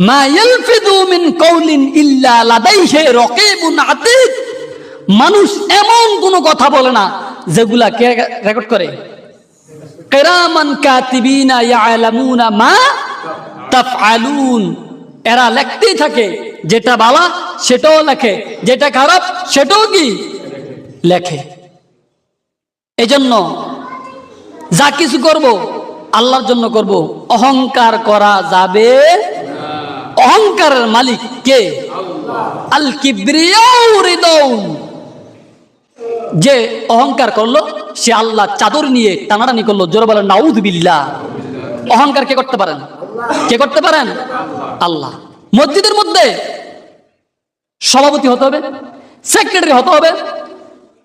মিন মানুষ এমন কোনো কথা বলে না যেগুলা কে রেকর্ড করে? এরা লিখতেই থাকে, যেটা ভালো সেটাও লেখে, যেটা খারাপ সেটাও কি? লেখে। এজন্য যা কিছু করব, আল্লাহর জন্য করব, অহংকার করা যাবে অহংকারের মালিক কে? আল যে অহংকার করল, সে আল্লাহ চাদর নিয়ে টানাটানি করল, জোরে বলেন নাউদ বিল্লাহ। অহংকার কে করতে পারেন? কে করতে পারেন? আল্লাহ। মসজিদের মধ্যে সভাপতি হতে হবে, সেক্রেটারি হতে হবে,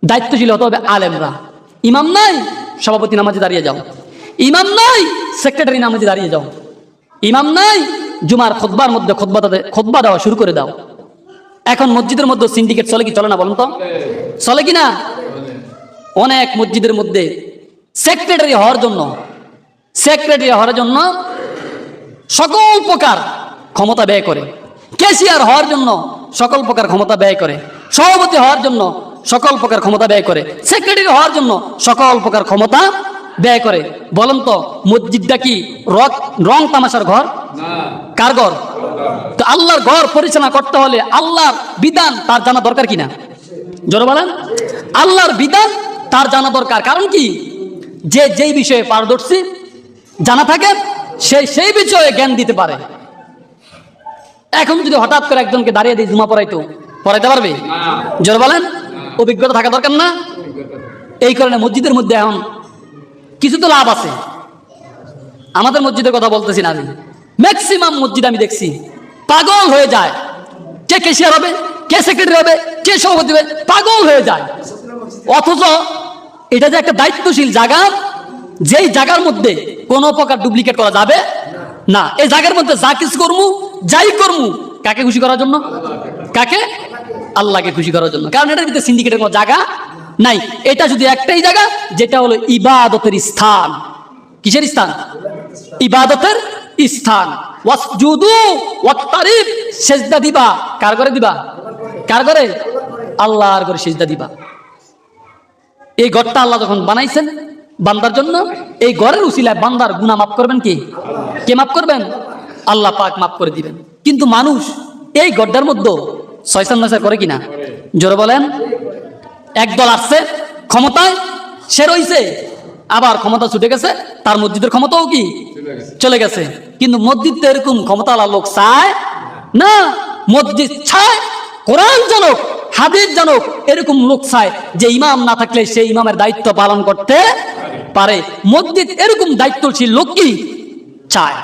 দায়িত্বশীল হতে হবে আলেমরা। ইমাম নাই, সভাপতি নামাজে দাঁড়িয়ে যাও। ইমাম নাই, সেক্রেটারি নামাজে দাঁড়িয়ে যাও। ইমাম নাই জুমার খোদবার মধ্যে খোদবা খোদবা দেওয়া শুরু করে দাও। এখন মসজিদের মধ্যে সিন্ডিকেট চলে কি চলে না বলুন তো? চলে কি না? অনেক মসজিদের মধ্যে সেক্রেটারি হওয়ার জন্য সেক্রেটারি হওয়ার জন্য সকল প্রকার ক্ষমতা ব্যয় করে। ক্যাশিয়ার হওয়ার জন্য সকল প্রকার ক্ষমতা ব্যয় করে। সভাপতি হওয়ার জন্য সকল প্রকার ক্ষমতা ব্যয় করে। সেক্রেটারি হওয়ার জন্য সকল প্রকার ক্ষমতা ব্যয় করে। বলেন তো, মসজিদটা কি রং তামাশার ঘর? কার ঘর? তো আল্লাহর ঘর পরিচালনা করতে হলে আল্লাহর বিধান তার জানা দরকার কিনা? জোরে বলেন। আল্লাহর বিধান তার জানা দরকার। কারণ কি? যে যেই বিষয়ে পারদর্শী জানা থাকে, সে সেই বিষয়ে জ্ঞান দিতে পারে। এখন যদি হঠাৎ করে একজনকে দাঁড়িয়ে দিয়ে জুমা পড়াইতো, পড়াইতে পারবে? জোর বলেন। অভিজ্ঞতা থাকা দরকার না? এই কারণে মসজিদের মধ্যে এখন কিছু তো লাভ আছে। আমাদের মসজিদের কথা বলতেছি না আমি। ম্যাক্সিমাম মসজিদ আমি দেখছি। পাগল হয়ে যায়। কে কেশিয়ার হবে, কে সেক্রেটারি হবে, কে সভাপতি হবে, পাগল হয়ে যায়। অথচ এটা যে একটা দায়িত্বশীল জায়গা, যেই জায়গার মধ্যে কোনো প্রকার ডুপ্লিকেট করা যাবে না। এই জায়গার মধ্যে যা কিছু করমু যাই করমু কাকে খুশি করার জন্য? কাকে? আল্লাহকে খুশি করার জন্য। কারণ এটার ভিতরে সিন্ডিকেটের কোনো জায়গা নাই। এটা শুধু একটাই জায়গা, যেটা হলো ইবাদতের স্থান। কিসের স্থান? ইবাদতের স্থান। সেজদা দিবা। কার করে দিবা? কার করে আল্লাহর করে সেজদা দিবা। এই ঘরটা আল্লাহ যখন বানাইছেন বান্দার জন্য, এই ঘরের উসিলায় বান্দার গুনাহ মাফ করবেন কি? কে মাফ করবেন? আল্লাহ পাক মাফ করে দিবেন। কিন্তু মানুষ এই গড্ডার মধ্যে ছয়সান নয়সার করে কিনা? জোরে বলেন। একদল আসছে, ক্ষমতায়, সে রইছে, আবার ক্ষমতা ছুটে গেছে, তার মসজিদের ক্ষমতাও কি? চলে গেছে। কিন্তু মসজিদ তো এরকম ক্ষমতা লোক চায় না? মসজিদ ছায় কোরআন জানক হাদিস জানক এরকম লোক চায় যে ইমাম না থাকলে সেই ইমামের দায়িত্ব পালন করতে পারে। মসজিদ এরকম দায়িত্বশীল লোক কি চায়।